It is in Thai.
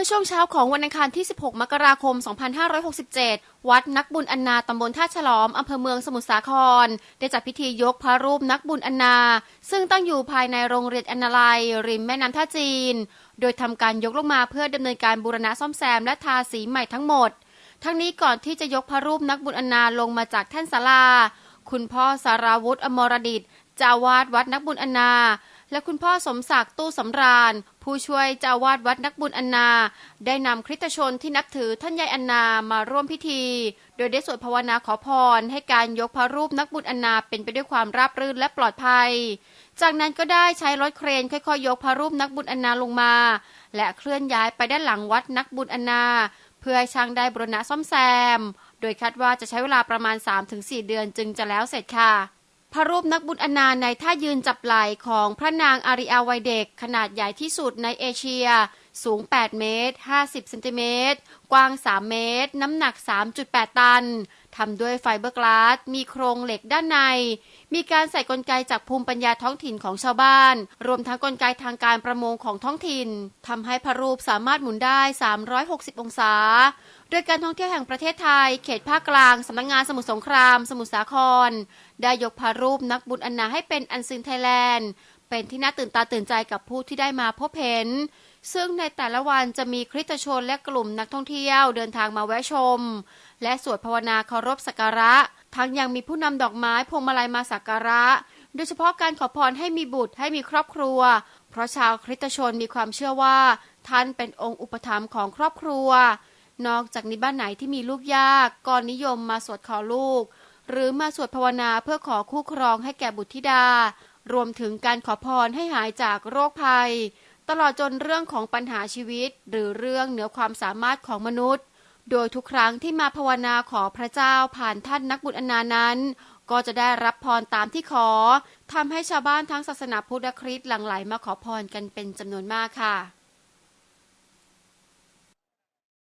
มื่อช่วงเช้าของวันอังคารที่ 16 มกราคม 2567 วัดนักบุญอันนาตำบลท่าฉลอมอำเภอเมืองสมุทรสาคร ได้จัดพิธียกพระรูปนักบุญอันนา ซึ่งตั้งอยู่ภายในโรงเรียนอนนาลัย ริมแม่น้ำท่าจีน โดยทำการยกลงมาเพื่อดำเนินการบูรณะซ่อมแซมและทาสีใหม่ทั้งหมด ทั้งนี้ก่อนที่จะยกพระรูปนักบุญอันนาลงมาจากแท่นศาลา คุณพ่อสาราวุฒิอมรดิตเจ้าวาดวัดนักบุญอันนา และคุณพ่อสมศักดิ์ตู้สำราญ ผู้ช่วยเจ้าวาดวัดนักบุญอันนา ได้นำคริสตชนที่นับถือท่านยายอันนามาร่วมพิธี โดยได้สวดภาวนาขอพร ให้การยกพระรูปนักบุญอันนาเป็นไปด้วยความราบรื่นและปลอดภัย จากนั้นก็ได้ใช้รถเครนค่อยๆ ยกพระรูปนักบุญอันนาลงมา และเคลื่อนย้ายไปด้านหลังวัดนักบุญอันนา เพื่อให้ช่างได้บรณะซ่อมแซม โดยคาดว่าจะใช้เวลาประมาณ 3-4 เดือนจึงจะแล้วเสร็จค่ะ พระรูปนักบุญอนาในท่ายืนจับไหล่ของพระนางอาริอาวัยเด็ก ขนาดใหญ่ที่สุดในเอเชีย สูง 8 เมตร 50 เซนติเมตร กว้าง 3 เมตร น้ำหนัก 3.8 ตัน ทำด้วยไฟเบอร์กลาส มีโครงเหล็กด้านใน มีการใส่กลไกจากภูมิปัญญาท้องถิ่นของชาวบ้าน รวมทั้งกลไกทางการประมงของท้องถิ่น ทำให้พระรูปสามารถหมุนได้ 360 องศา โดยการท่องเที่ยวแห่งประเทศไทย เขตภาคกลาง สำนักงงานสมุทรสงคราม สมุทรสาคร ได้ยกพระรูปนักบุญอันนาให้เป็นอันซีนไทยแลนด์ เป็นที่น่าตื่นตาตื่นใจกับผู้ที่ได้มาพบเห็น ซึ่งในแต่ละวันจะมีคริสตชนและกลุ่มนักท่องเที่ยวเดินทางมาแวะชม และสวดภาวนาเคารพสักการะ ทั้งยังมีผู้นำดอกไม้พวงมาลัยมาสักการะ โดยเฉพาะการขอพรให้มีบุตรให้มีครอบครัว เพราะชาวคริสตชนมีความเชื่อว่า ท่านเป็นองค์อุปถัมภ์ของครอบครัว นอกจากนี้บ้านไหนที่มีลูกยากก็นิยมมาสวดขอลูก หรือมาสวดภาวนาเพื่อขอคู่ครองให้แก่บุตรธิดา รวมถึงการขอพรให้หายจากโรคภัย ตลอดจนเรื่องของปัญหาชีวิต หรือเรื่องเหนือความสามารถของมนุษย์ โดยทุกครั้งที่มาภาวนาขอพระเจ้าผ่านท่านนักบุญอนานั้น ก็จะได้รับพรตามที่ขอทำให้ชาวบ้านทั้งศาสนาพุทธคริสต์หลั่งไหลมาขอพรกันเป็นจำนวนมากค่ะ